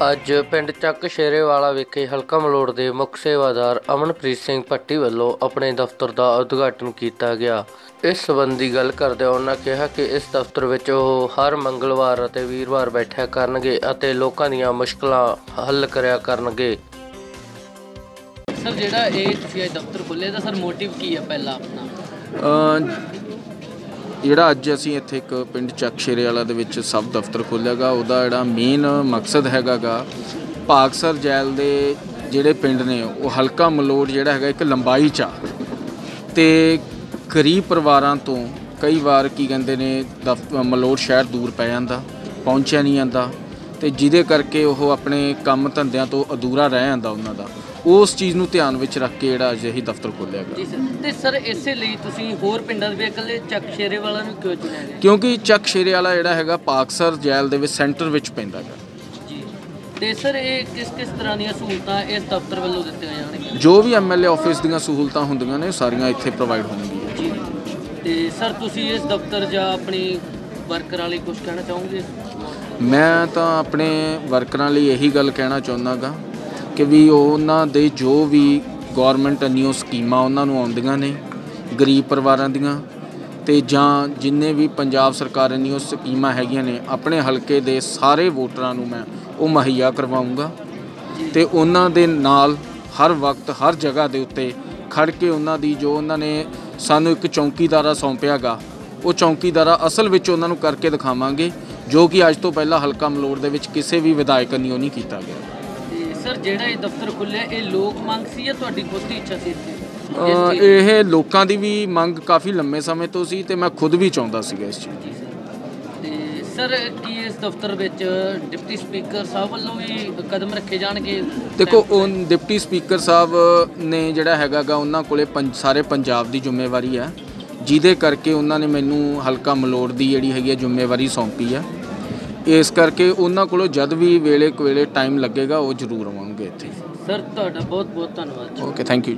ਅੱਜ ਪਿੰਡ ਚੱਕ ਸ਼ੇਰੇਵਾਲਾ ਵਿਖੇ ਹਲਕਾ ਮਲੋੜ ਦੇ ਮੁੱਖ ਸੇਵਾਦਾਰ ਅਮਨਪ੍ਰੀਤ ਸਿੰਘ ਭੱਟੀ ਵੱਲੋਂ ਆਪਣੇ ਦਫ਼ਤਰ ਦਾ ਉਦਘਾਟਨ ਕੀਤਾ ਗਿਆ। ਇਸ ਸੰਬੰਧੀ ਗੱਲ ਕਰਦੇ ਉਹਨਾਂ ਕਿਹਾ ਕਿ ਇਸ ਦਫ਼ਤਰ ਵਿੱਚ ਉਹ ਹਰ ਮੰਗਲਵਾਰ ਅਤੇ ਵੀਰਵਾਰ ਬੈਠਿਆ ਕਰਨਗੇ ਅਤੇ ਲੋਕਾਂ ਦੀਆਂ ਮੁਸ਼ਕਲਾਂ ਹੱਲ ਕਰਿਆ ਕਰਨਗੇ। ਸਰ ਜਿਹੜਾ ਇਹ ਤੁਸੀਂ ਦਫ਼ਤਰ ਖੋਲ੍ਹਿਆ ਤਾਂ ਸਰ ਮੋਟਿਵ ਕੀ ਹੈ ਪਹਿਲਾ ਆਪਣਾ? ਅ, ਜਿਹੜਾ ਅੱਜ ਅਸੀਂ ਇੱਥੇ ਇੱਕ ਪਿੰਡ ਚੱਕ ਸ਼ੇਰੇ ਵਾਲਾ ਦੇ ਵਿੱਚ ਸਬ ਦਫ਼ਤਰ ਖੋਲ੍ਹਿਆਗਾ, ਉਹਦਾ ਜਿਹੜਾ ਮੇਨ ਮਕਸਦ ਹੈਗਾਗਾ ਭਾਗਸਰ ਜੈਲ ਦੇ ਜਿਹੜੇ ਪਿੰਡ ਨੇ, ਉਹ ਹਲਕਾ ਮਲੋੜ ਜਿਹੜਾ ਹੈਗਾ ਇੱਕ ਲੰਬਾਈ ਚ ਆ। ਤੇ ਗਰੀਬ ਪਰਿਵਾਰਾਂ ਤੋਂ ਕਈ ਵਾਰ ਕੀ ਕਹਿੰਦੇ ਨੇ, ਦਫ਼- ਮਲੋੜ ਸ਼ਹਿਰ ਦੂਰ ਪੈ ਜਾਂਦਾ, ਪਹੁੰਚਿਆ ਨਹੀਂ ਜਾਂਦਾ, ਤੇ ਜਿਹਦੇ ਕਰਕੇ ਉਹ ਆਪਣੇ ਕੰਮ ਧੰਦਿਆਂ ਤੋਂ ਅਧੂਰਾ ਰਹਿ ਜਾਂਦਾ ਉਹਨਾਂ ਦਾ। ਉਸ ਚੀਜ਼ ਨੂੰ ਧਿਆਨ ਵਿੱਚ ਰੱਖ ਕੇ ਜਿਹੜਾ ਅੱਜ ਇਹੀ ਦਫ਼ਤਰ ਖੋਲ੍ਹਿਆ ਗਿਆ। ਜੀ ਸਰ ਤੇ ਸਰ ਇਸੇ ਲਈ ਤੁਸੀਂ ਹੋਰ ਪਿੰਡਾਂ ਦੇ ਇਕੱਲੇ ਚੱਕ ਸ਼ੇਰੇ ਵਾਲਾ ਨੂੰ ਕਿਉਂ ਚੁਣਿਆ ਗਿਆ? ਕਿਉਂਕਿ ਚੱਕ ਸ਼ੇਰੇ ਵਾਲਾ ਜਿਹੜਾ ਹੈਗਾ ਪਾਕਸਰ ਜੈਲ ਦੇ ਵਿੱਚ ਸੈਂਟਰ ਵਿੱਚ ਪੈਂਦਾ ਹੈ ਜੀ। ਤੇ ਸਰ ਇਹ ਕਿਸ ਕਿਸ ਤਰ੍ਹਾਂ ਦੀਆਂ ਸਹੂਲਤਾਂ ਇਸ ਦਫ਼ਤਰ ਵੱਲੋਂ ਦਿੱਤੀਆਂ ਜਾਣਗੀਆਂ? ਜੋ ਵੀ ਐਮਐਲਏ ਆਫਿਸ ਦੀਆਂ ਸਹੂਲਤਾਂ ਹੁੰਦੀਆਂ ਨੇ ਉਹ ਸਾਰੀਆਂ ਇੱਥੇ ਪ੍ਰੋਵਾਈਡ ਹੋਣਗੀਆਂ। ਜੀ। ਤੇ ਸਰ ਤੁਸੀਂ ਇਸ ਦਫ਼ਤਰ ਜਾਂ ਆਪਣੀ ਵਰਕਰਾਂ ਲਈ ਕੁਝ ਕਹਿਣਾ ਚਾਹੋਗੇ? ਮੈਂ ਤਾਂ ਆਪਣੇ ਵਰਕਰਾਂ ਲਈ ਇਹੀ ਗੱਲ ਕਹਿਣਾ ਚਾਹੁੰਦਾਗਾ ਕਿ ਵੀ ਉਹਨਾਂ ਦੇ ਜੋ ਵੀ ਗਵਰਨਮੈਂਟ ਨਿਊ ਸਕੀਮਾਂ ਉਹਨਾਂ ਨੂੰ ਆਉਂਦੀਆਂ ਨੇ, ਗਰੀਬ ਪਰਿਵਾਰਾਂ ਦੀਆਂ, ਤੇ ਜਾਂ ਜਿੰਨੇ ਵੀ ਪੰਜਾਬ ਸਰਕਾਰ ਨਿਊ ਸਕੀਮਾਂ ਹੈਗੀਆਂ ਨੇ, ਆਪਣੇ ਹਲਕੇ ਦੇ ਸਾਰੇ ਵੋਟਰਾਂ ਨੂੰ ਮੈਂ ਉਹ ਮੁਹੱਈਆ ਕਰਵਾਉਂਗਾ ਤੇ ਉਹਨਾਂ ਦੇ ਨਾਲ ਹਰ ਵਕਤ, ਹਰ ਜਗ੍ਹਾ ਦੇ ਉੱਤੇ ਖੜ ਕੇ ਉਹਨਾਂ ਦੀ ਜੋ ਉਹਨਾਂ ਨੇ ਸਾਨੂੰ ਇੱਕ ਚੌਕੀਦਾਰਾ ਸੌਂਪਿਆਗਾ, ਉਹ ਚੌਕੀਦਾਰਾ ਅਸਲ ਵਿੱਚ ਉਹਨਾਂ ਨੂੰ ਕਰਕੇ ਦਿਖਾਵਾਂਗੇ, ਜੋ ਕਿ ਅੱਜ ਤੋਂ ਪਹਿਲਾਂ ਹਲਕਾ ਮਲੋੜ ਦੇ ਵਿੱਚ ਕਿਸੇ ਵੀ ਵਿਧਾਇਕ ਨੇ ਉਹ ਨਹੀਂ ਕੀਤਾ ਗਿਆ। ਸਰ ਜਿਹੜਾ ਇਹ ਦਫ਼ਤਰ ਖੁੱਲਿਆ ਇਹ ਲੋਕ ਮੰਗ ਸੀ ਜਾਂ ਤੁਹਾਡੀ ਖੁਦ ਦੀ ਇੱਛਾ ਸੀ ਇੱਥੇ ਇਹ ਲੋਕਾਂ ਦੀ ਵੀ ਮੰਗ ਕਾਫੀ ਲੰਮੇ ਸਮੇਂ ਤੋਂ ਸੀ ਤੇ ਮੈਂ ਖੁਦ ਵੀ ਚਾਹੁੰਦਾ ਸੀਗਾ ਇਸ ਚੀਜ਼ ਜੀ ਸਰ ਤੇ ਸਰ ਕੀ ਇਸ ਦਫ਼ਤਰ ਵਿੱਚ ਡਿਪਟੀ ਸਪੀਕਰ ਸਾਹਿਬ ਵੱਲੋਂ ਵੀ ਕਦਮ ਰੱਖੇ ਜਾਣਗੇ? ਦੇਖੋ ਉਹ ਡਿਪਟੀ ਸਪੀਕਰ ਸਾਹਿਬ ਨੇ ਜਿਹੜਾ ਹੈਗਾਗਾ ਉਹਨਾਂ ਕੋਲੇ ਸਾਰੇ ਪੰਜਾਬ ਦੀ ਜ਼ਿੰਮੇਵਾਰੀ ਹੈ। ਜਿਹਦੇ ਕਰਕੇ ਉਹਨਾਂ ਨੇ ਮੈਨੂੰ ਹਲਕਾ ਮਲੋੜ ਦੀ ਜਿਹੜੀ ਹੈਗੀ ਹੈ ਜ਼ਿੰਮੇਵਾਰੀ ਸੌਂਪੀ ਹੈ ਇਸ ਕਰਕੇ ਉਹਨਾਂ ਕੋਲੋਂ ਜਦ ਵੀ ਵੇਲੇ ਕੁ ਵੇਲੇ ਟਾਈਮ ਲੱਗੇਗਾ ਉਹ ਜ਼ਰੂਰ ਆਵਾਂਗੇ ਇੱਥੇ। ਸਰ ਤੁਹਾਡਾ ਬਹੁਤ ਬਹੁਤ ਧੰਨਵਾਦ ਓਕੇ ਥੈਂਕ ਯੂ